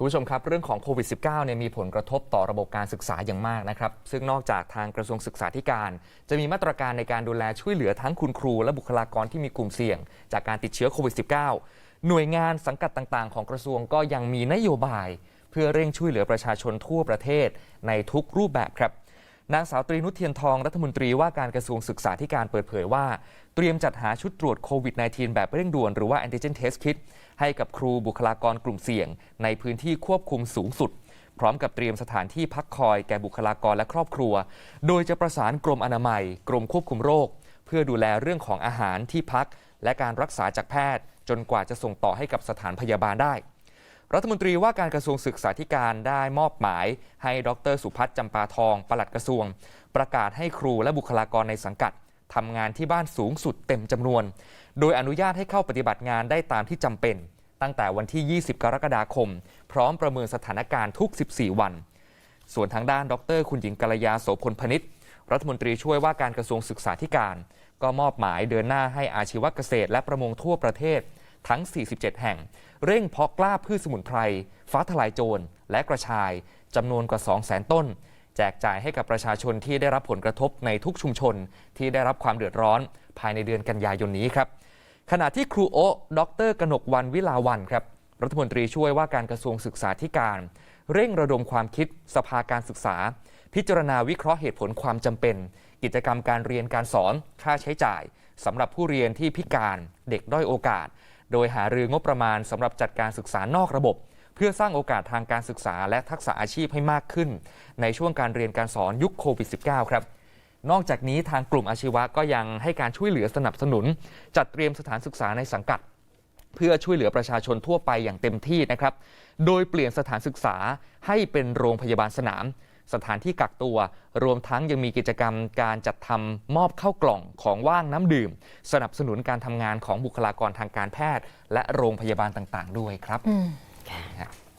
คุณผู้ชมครับ เรื่องของโควิด -19 เนี่ยมีผลกระทบต่อระบบการศึกษาอย่างมากนะครับ ซึ่งนอกจากทางกระทรวงศึกษาธิการ จะมีมาตรการในการดูแลช่วยเหลือทั้งคุณครู และบุคลากรที่มีกลุ่มเสี่ยง จากการติดเชื้อโควิด -19 หน่วยงานสังกัดต่างๆ ของกระทรวงก็ยังมีนโยบาย เพื่อเร่งช่วยเหลือประชาชนทั่วประเทศในทุกรูปแบบครับ นางสาวตรีนุชเทียนทองรัฐมนตรีว่าการกระทรวงศึกษาธิการเปิดเผยว่า เตรียมจัดหาชุดตรวจโควิด -19 แบบเร่งด่วนหรือว่า antigen test kit ให้กับครูบุคลากรกลุ่มเสี่ยง ในพื้นที่ควบคุมสูงสุด พร้อมกับเตรียมสถานที่พักคอยแก่บุคลากรและครอบครัว โดยจะประสานกรมอนามัย กรมควบคุมโรค เพื่อดูแลเรื่องของอาหารที่พัก และการรักษาจากแพทย์ จนกว่าจะส่งต่อให้กับสถานพยาบาลได้ รัฐมนตรีว่าการกระทรวงศึกษาธิการได้มอบหมาย ให้ดรสุพัฒน์จำปาทองปลัดกระทรวง ประกาศให้ครูและบุคลากรในสังกัดทำงานที่บ้านสูงสุดเต็มจำนวน โดยอนุญาตให้เข้าปฏิบัติงานได้ตามที่จำเป็น ตั้งแต่วันที่ 20 กรกฎาคม พร้อมประเมินสถานการณ์ทุก 14 วัน ส่วนทางด้านดร คุณหญิงกัลยาโสพลพนิษฐ์รัฐมนตรีช่วยว่าการกระทรวงศึกษาธิการ ก็มอบหมายเดินหน้าให้อาชีวเกษตร และประมงทั่วประเทศ ทั้ง 47 แห่ง เร่งเพาะกล้าพืชสมุนไพร ฟ้าทลายโจร และกระชายจำนวนกว่า 200,000 ต้น แจกจ่ายให้กับประชาชนที่ได้รับผลกระทบในทุกชุมชนที่ได้รับความเดือดร้อน ภายในเดือนกันยายนนี้ครับขณะที่ครูโอดรกนกวันวิลาวันครับรัฐมนตรีช่วยว่าการกระทรวงศึกษาธิการ เร่งระดมความคิดสภาการศึกษา พิจารณาวิเคราะห์เหตุผลความจำเป็น กิจกรรมการเรียนการสอนค่าใช้จ่ายสำหรับผู้เรียนที่พิการเด็กด้อยโอกาส โดยหารืองบประมาณสำหรับจัดการศึกษานอกระบบ เพื่อสร้างโอกาสทางการศึกษาและทักษะอาชีพให้มากขึ้น ในช่วงการเรียนการสอนยุคโควิด -19 ครับนอกจากนี้ทางกลุ่มอาชีวะก็ยังให้การช่วยเหลือสนับสนุน จัดเตรียมสถานศึกษาในสังกัด เพื่อช่วยเหลือประชาชนทั่วไปอย่างเต็มที่นะครับ โดยเปลี่ยนสถานศึกษาให้เป็นโรงพยาบาลสนาม สถานที่กักตัว รวมทั้งยังมีกิจกรรมการจัดทำมอบเข้ากล่องของว่างน้ำดื่ม สนับสนุนการทำงานของบุคลากรทางการแพทย์ และโรงพยาบาลต่าง ๆ ด้วยครับอืม